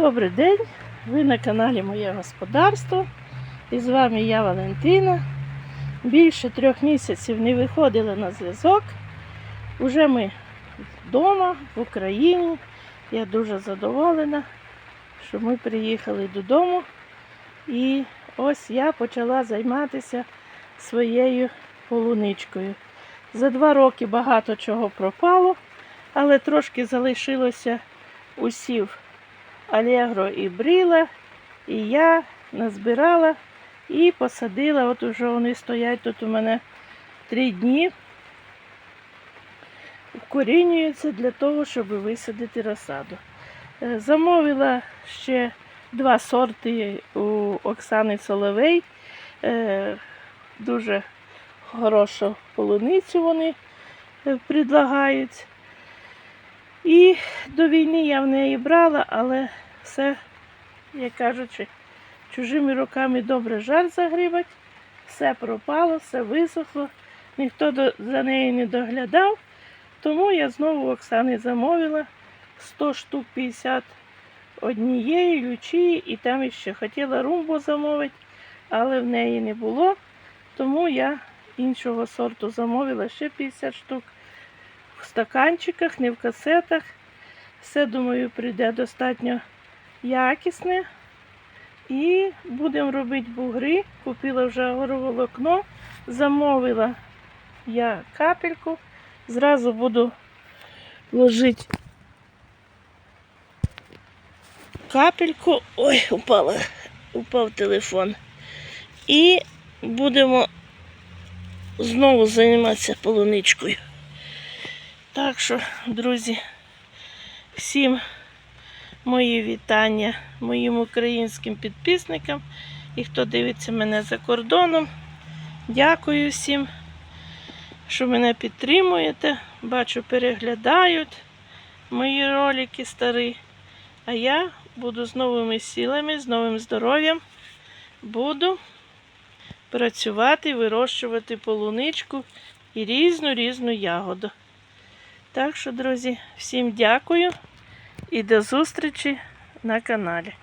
Добрий день! Ви на каналі Моє Господарство. І з вами я Валентина. Більше трьох місяців не виходила на зв'язок. Уже ми вдома, в Україні. Я дуже задоволена, що ми приїхали додому. І ось я почала займатися своєю полуничкою. За два роки багато чого пропало, але трошки залишилося усів Алегро і Бріла, і я назбирала і посадила. От уже вони стоять тут у мене три дні. Вкорінюються для того, щоб висадити розсаду. Е, Замовила ще два сорти у Оксани Соловей. Е, Дуже хорошу полуницю вони е, предлагають. І до війни я в неї брала, але все, як кажучи, чужими руками добре жаль загрібать. Все пропало, все висохло, ніхто за нею не доглядав. Тому я знову у Оксани замовила 100 штук 50 однієї лючі, і там ще хотіла румбу замовити, але в неї не було. Тому я іншого сорту замовила ще 50 штук в стаканчиках, не в касетах. Все, думаю, прийде достатньо якісне. І будемо робити бугри. Купила вже агроволокно, замовила я капельку. Зразу буду ложити капельку. Ой, упала, упав телефон. І будемо знову займатися полуничкою. Так що, друзі, всім мої вітання моїм українським підписникам і хто дивиться мене за кордоном. Дякую всім, що мене підтримуєте. Бачу, переглядають мої ролики старі. А я буду з новими силами, з новим здоров'ям. Буду працювати, вирощувати полуничку і різну різну ягоду. Так що, друзі, всім дякую і до зустрічі на каналі.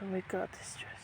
Вимикати щось.